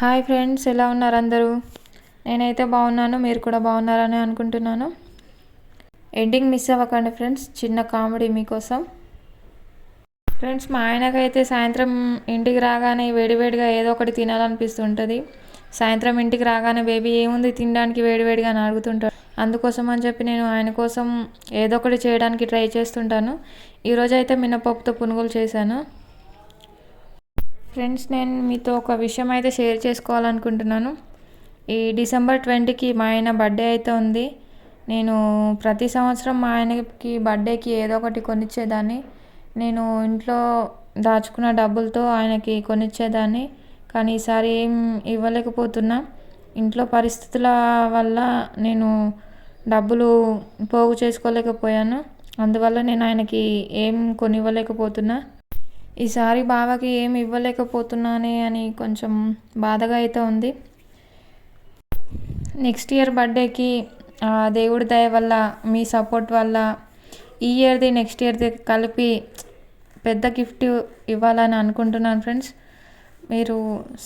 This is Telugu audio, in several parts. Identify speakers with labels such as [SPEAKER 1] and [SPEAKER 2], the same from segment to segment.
[SPEAKER 1] హాయ్ ఫ్రెండ్స్ ఎలా ఉన్నారు అందరూ? నేనైతే బాగున్నాను మీరు కూడా బాగున్నారని అనుకుంటున్నాను. ఎండింగ్ మిస్ అవ్వకండి ఫ్రెండ్స్ చిన్న కామెడీ మీకోసం. ఫ్రెండ్స్ మా ఆయనకైతే సాయంత్రం ఇంటికి రాగానే వేడివేడిగా ఏదో ఒకటి తినాలనిపిస్తుంటుంది. సాయంత్రం ఇంటికి రాగానే బేబీ ఏముంది తినడానికి వేడివేడిగా? అని అడుగుతుంటాడు. అందుకోసం అని చెప్పి నేను ఆయన కోసం ఏదో ఒకటి చేయడానికి ట్రై చేస్తుంటాను. ఈరోజు అయితే మినపప్పుతో పునుగులు చేశాను. ఫ్రెండ్స్ నేను మీతో ఒక విషయం అయితే షేర్ చేసుకోవాలనుకుంటున్నాను. ఈ డిసెంబర్ ట్వంటీకి మా ఆయన బర్త్డే అయితే ఉంది. నేను ప్రతి సంవత్సరం మా ఆయనకి బర్త్డేకి ఏదో ఒకటి కొనిచ్చేదాన్ని. నేను ఇంట్లో దాచుకున్న డబ్బులతో ఆయనకి కొనిచ్చేదాన్ని. కానీ ఈసారి ఏం ఇవ్వలేకపోతున్నా. ఇంట్లో పరిస్థితుల వల్ల నేను డబ్బులు పోగు చేసుకోలేకపోయాను. అందువల్ల నేను ఆయనకి ఏం కొనివ్వలేకపోతున్నా. ఈసారి బావకి ఏమి ఇవ్వలేకపోతున్నానే అని కొంచెం బాధగా అయితే ఉంది. నెక్స్ట్ ఇయర్ బర్త్డేకి ఆ దేవుడి దయ వల్ల మీ సపోర్ట్ వల్ల ఈ ఇయర్ది నెక్స్ట్ ఇయర్ది కలిపి పెద్ద గిఫ్ట్ ఇవ్వాలని అనుకుంటున్నాను ఫ్రెండ్స్. మీరు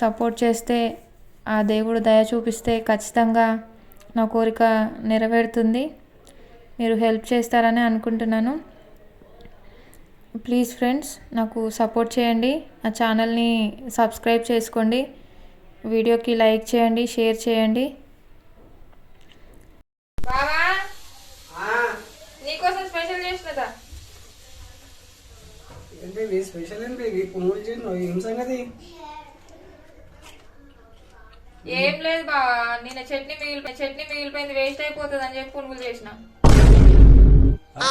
[SPEAKER 1] సపోర్ట్ చేస్తే ఆ దేవుడు దయ చూపిస్తే ఖచ్చితంగా నా కోరిక నెరవేరుతుంది. మీరు హెల్ప్ చేస్తారని అనుకుంటున్నాను. ప్లీజ్ ఫ్రెండ్స్ నాకు సపోర్ట్ చేయండి. నా ఛానల్ని సబ్స్క్రైబ్ చేసుకోండి. వీడియోకి లైక్ చేయండి షేర్ చేయండి. బావా? నీకోసం స్పెషల్ చేసినదా
[SPEAKER 2] ఏంటి ఇవి స్పెషల్ ఏంటి ఇవి పునుగులు చేసినావు. ఏం సంగతి?
[SPEAKER 1] ఏం లేదు బావా. నిన్న చట్నీ మిగిలిపోయి చట్నీ మిగిలిపోయింది వేస్ట్ అయిపోతుంది అని చెప్పి పునుగులు చేసిన.
[SPEAKER 2] हे